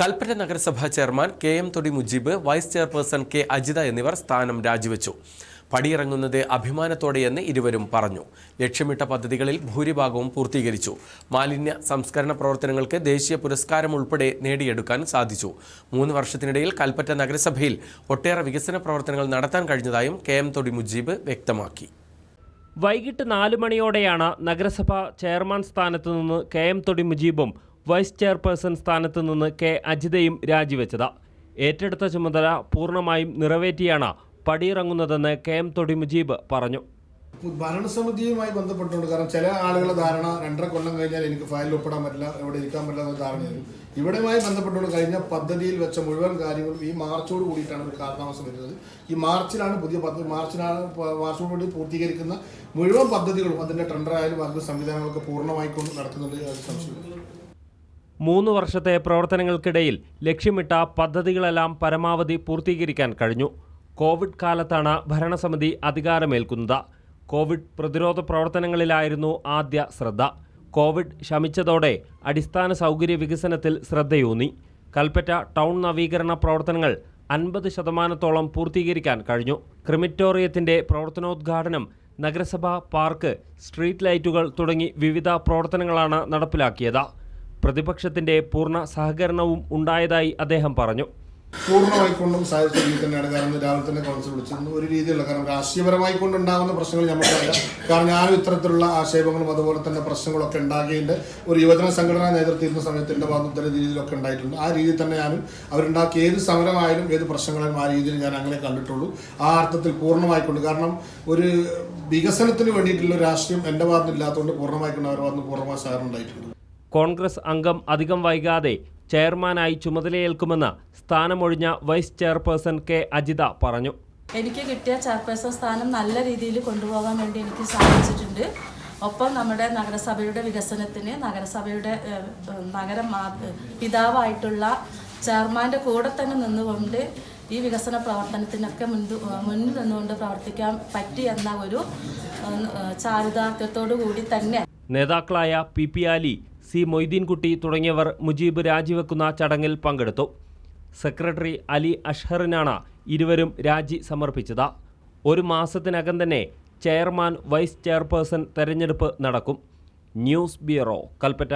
കൽപ്പറ്റ നഗരസഭാ chairman K M Thodi Mujeeb vice chairperson K Ajitha എന്നിവർ സ്ഥാനം രാജിവെച്ചു. പടിയിറങ്ങുന്നത് അഭിമാനത്തോടെയെന്ന് ഇരുവരും പറഞ്ഞു. ലക്ഷ്യമിട്ട പദ്ധതികളിൽ ഭൂരിഭാഗവും പൂർത്തീകരിച്ചു. മാലിന്യ സംസ്കരണ പ്രവർത്തനങ്ങൾക്ക് ദേശീയ പുരസ്കാരം ഉൾപ്പെടെ നേടിയെടുക്കാൻ സാധിച്ചു. മൂന്ന് വർഷത്തിനിടയിൽ കൽപ്പറ്റ നഗരസഭയിൽ ഒട്ടേറെ വികസന പ്രവർത്തനങ്ങൾ നടത്താൻ കഴിഞ്ഞതായും കെ എം തൊടി മുജീബ് വ്യക്തമാക്കി. വൈകിട്ട് നാല് മണിയോടെയാണ് നഗരസഭ ചെയർമാൻ സ്ഥാനത്ത് നിന്ന് കെ എം തൊടി മുജീബും വൈസ് ചെയർപേഴ്സൺ സ്ഥാനത്ത് നിന്ന് കെ. അജിതയും രാജിവെച്ചത്. ഏറ്റെടുത്ത ചുമതല പൂർണമായും നിറവേറ്റിയാണ് പടിയിറങ്ങുന്നതെന്ന് കെ. എം. തൊടി മുജീബ് പറഞ്ഞു ഭരണസമിതിയുമായി ബന്ധപ്പെട്ടുകൊണ്ട് കാരണം ചില ആളുകളുടെ ധാരണ രണ്ടര കൊല്ലം കഴിഞ്ഞാൽ എനിക്ക് ഫയലിൽ ഒപ്പിടാൻ പറ്റില്ല ഇവിടെ ഇരിക്കാൻ പറ്റില്ല എന്ന ധാരണയായിരുന്നു. ഇവിടെയുമായി ബന്ധപ്പെട്ടുകൊണ്ട് കഴിഞ്ഞ പദ്ധതിയിൽ വെച്ച മുഴുവൻ കാര്യങ്ങളും ഈ മാർച്ചോട് കൂടിയിട്ടാണ് ഒരു കാലതാമസം വരുന്നത്. ഈ മാർച്ചിലാണ് പുതിയ പദ്ധതി മാർച്ചിലാണ് മാർച്ചോട് കൂടി പൂർത്തീകരിക്കുന്ന മുഴുവൻ പദ്ധതികളും അതിന്റെ ടെൻഡർ ആയാലും അതിന്റെ സംവിധാനങ്ങളൊക്കെ പൂർണമായിക്കൊണ്ട് നടക്കുന്നുണ്ട് സംശയമില്ല മൂന്ന് വർഷത്തെ പ്രവർത്തനങ്ങൾക്കിടയിൽ ലക്ഷ്യമിട്ട പദ്ധതികളെല്ലാം പരമാവധി പൂർത്തീകരിക്കാൻ കഴിഞ്ഞു. കോവിഡ് കാലത്താണ് ഭരണസമിതി അധികാരമേൽക്കുന്നത്. കോവിഡ് പ്രതിരോധ പ്രവർത്തനങ്ങളിലായിരുന്നു ആദ്യ ശ്രദ്ധ. കോവിഡ് ശമിച്ചതോടെ അടിസ്ഥാന സൗകര്യ വികസനത്തിൽ ശ്രദ്ധയൂന്നി. കൽപ്പറ്റ ടൗൺ നവീകരണ പ്രവർത്തനങ്ങൾ അൻപത് ശതമാനത്തോളം പൂർത്തീകരിക്കാൻ കഴിഞ്ഞു. ക്രിമിറ്റോറിയത്തിന്റെ പ്രവർത്തനോദ്ഘാടനം നഗരസഭ പാർക്ക് സ്ട്രീറ്റ് ലൈറ്റുകൾ തുടങ്ങി വിവിധ പ്രവർത്തനങ്ങളാണ് നടപ്പിലാക്കിയത്. പ്രതിപക്ഷത്തിന്റെ പൂർണ സഹകരണവും ഉണ്ടായതായി അദ്ദേഹം പറഞ്ഞു. പൂർണമായിക്കൊണ്ടും സാധിച്ച രീതി തന്നെയാണ്. കാരണം രാവിലെ തന്നെ കൗൺസിൽ വിളിച്ചിരുന്നു ഒരു രീതിയിലുള്ള കാരണം രാഷ്ട്രീയപരമായി കൊണ്ടുണ്ടാകുന്ന പ്രശ്നങ്ങൾ നമുക്കറിയാം കാരണം ഞാനും ഇത്തരത്തിലുള്ള ആക്ഷേപങ്ങളും അതുപോലെ തന്നെ പ്രശ്നങ്ങളൊക്കെ ഉണ്ടാക്കിയിട്ട് ഒരു യുവജന സംഘടന നേതൃത്വം ഇരുന്ന സമയത്ത് എന്റെ ഭാഗത്ത് രീതിയിലൊക്കെ ഉണ്ടായിട്ടുണ്ട്. ആ രീതിയിൽ തന്നെ ഞാനും അവരുണ്ടാക്കിയ ഏത് സമരമായാലും ഏത് പ്രശ്നങ്ങളായാലും ആ രീതിയിൽ ഞാൻ അങ്ങനെ കണ്ടിട്ടുള്ളൂ. ആ അർത്ഥത്തിൽ പൂർണമായിക്കൊണ്ട്. കാരണം ഒരു വികസനത്തിന് വേണ്ടിയിട്ടുള്ള രാഷ്ട്രീയം എന്റെ ഭാഗത്ത് ഇല്ലാത്തതുകൊണ്ട് പൂർണമായിക്കൊണ്ട് അവരുടെ ഭാഗത്ത് പൂർണമായ സഹകരണം ഉണ്ടായിട്ടുണ്ട്. കോൺഗ്രസ് അംഗം അധികം വൈകാതെ ചെയർമാനായി ചുമതലയേൽക്കുമെന്ന് സ്ഥാനമൊഴിഞ്ഞ വൈസ് ചെയർപേഴ്സൺ കെ അജിത പറഞ്ഞു. എനിക്ക് കിട്ടിയ ചെയർപേഴ്സൺ സ്ഥാനം നല്ല രീതിയിൽ കൊണ്ടുപോകാൻ വേണ്ടി എനിക്ക് സാധിച്ചിട്ടുണ്ട്. ഒപ്പം നമ്മുടെ നഗരസഭയുടെ വികസനത്തിന് നഗരസഭയുടെ നഗര പിതാവായിട്ടുള്ള ചെയർമാന്റെ കൂടെ തന്നെ നിന്നുകൊണ്ട് ഈ വികസന പ്രവർത്തനത്തിനൊക്കെ മുൻപ് മുന്നിൽ നിന്നുകൊണ്ട് പ്രവർത്തിക്കാൻ പറ്റി എന്ന ഒരു ചാരിതാർത്ഥ്യത്തോടു കൂടി തന്നെ നേതാക്കളായ P P Ali C Moideenkutty തുടങ്ങിയവർ മുജീബ് രാജിവെക്കുന്ന ചടങ്ങിൽ പങ്കെടുത്തു. സെക്രട്ടറി അലി അഷ്ഹറിനാണ് ഇരുവരും രാജി സമർപ്പിച്ചത്. ഒരു മാസത്തിനകം തന്നെ ചെയർമാൻ വൈസ് ചെയർപേഴ്സൺ തെരഞ്ഞെടുപ്പ് നടക്കും. News bureau Kalpetta.